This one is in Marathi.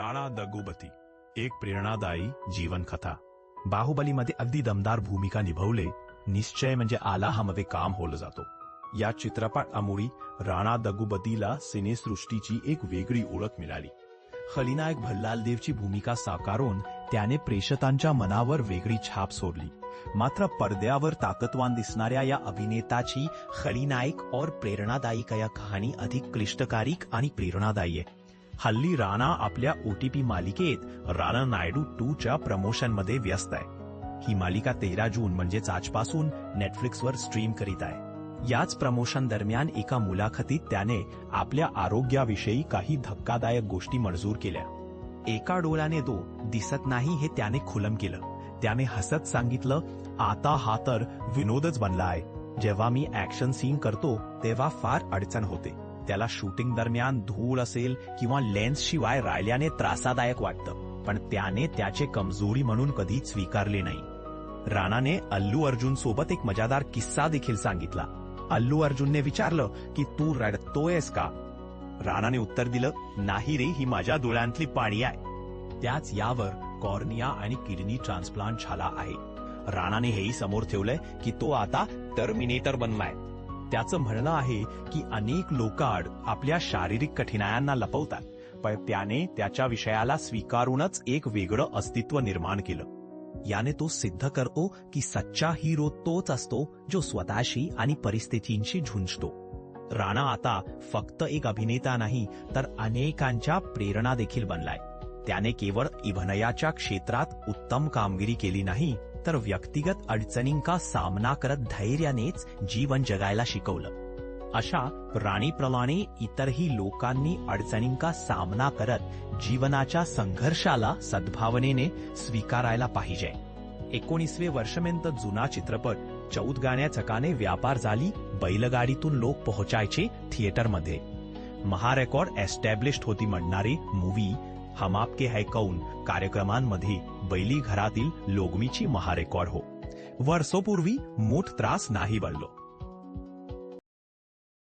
राणा दगुबती एक प्रेरणादायी जीवन कथा बाहुबलीमध्ये अगदी दमदार भूमिका निभवले निश्चय म्हणजे आला काम होलं जातो. या चित्रपट अमुळी राणा दगुबतीला सिनेसृष्टीची एक वेगळी ओळख मिळाली. खलिनायक भल्लाल देवची भूमिका साकारून त्याने प्रेक्षकांच्या मनावर वेगळी छाप सोडली. मात्र पडद्यावर ताकदवान दिसणाऱ्या या अभिनेताची खलिनायक और प्रेरणादायिका या कहाणी अधिक क्लिष्टकारिक आणि प्रेरणादायी आहे. हल्ली राणा आपल्या ओटीपी मालिकेत राणा नायडू टू च्या प्रमोशनमध्ये व्यस्त आहे. ही मालिका तेरा जून म्हणजेच आजपासून नेटफ्लिक्सवर स्ट्रीम करीत आहे. याच प्रमोशन दरम्यान एका मुलाखतीत त्याने आपल्या आरोग्याविषयी काही धक्कादायक गोष्टी मंजूर केल्या. एका डोळ्याने तो दिसत नाही हे त्याने खुलम केलं. त्याने हसत सांगितलं आता हा तर विनोदच बनला आहे. जेव्हा मी ऍक्शन सीन करतो तेव्हा फार अडचण होते. त्याला शूटिंग दरम्यान धूळ असेल किंवा लेन्स शिवाय राहिल्याने त्रासादायक वाटतं. पण त्याने त्याचे कमजोरी म्हणून कधी स्वीकारले नाही. राणाने अल्लू अर्जुन सोबत एक मजादार किस्सा देखील सांगितला. अल्लू अर्जुनने विचारलं की तू रडतोयस का? राणाने उत्तर दिलं नाही रे ही माझ्या डोळ्यांतली पाणी आहे. त्याच यावर कॉर्निया आणि किडनी ट्रान्सप्लांट झाला आहे. राणाने हेही समोर ठेवलंय की तो आता टर्मिनेटर बनलाय. त्याचं म्हणणं आहे की अनेक लोकाड आपल्या शारीरिक कठीणायांना लपवतात पण त्याने त्याच्या विषयाला स्वीकारूनच एक वेगळं अस्तित्व निर्माण केलं. याने तो सिद्ध करतो की सच्चा हिरो तोच असतो जो स्वतःशी आणि परिस्थितींशी झुंजतो. राणा आता फक्त एक अभिनेता नाही तर अनेकांच्या प्रेरणा देखील बनलाय. त्याने केवळ इभनयाच्या क्षेत्रात उत्तम कामगिरी केली नाही तर व्यक्तिगत अडचणींचा सामना करत धैर्यानेच जीवन जगायला शिकवलं. अशा प्राणीप्रमाणे इतरही लोकांनी अडचणींचा सामना करत जीवनाच्या संघर्षाला सद्भावनेने स्वीकारायला पाहिजे. एकोणीसवे वर्षमेंत जुना चित्रपट चौद गाण्या चकाने व्यापार झाली बैलगाडीतून लोक पोहोचायचे थिएटरमध्ये. महारेकॉर्ड एस्टॅब्लिश्ड होती म्हणणारी मूवी हम आपके है कौन? कार्यक्रमांमध्ये बैली घरातील लोगमीची महारेकॉर्ड हो। वर्षोपूर्वी मोठ त्रास नाही बनलो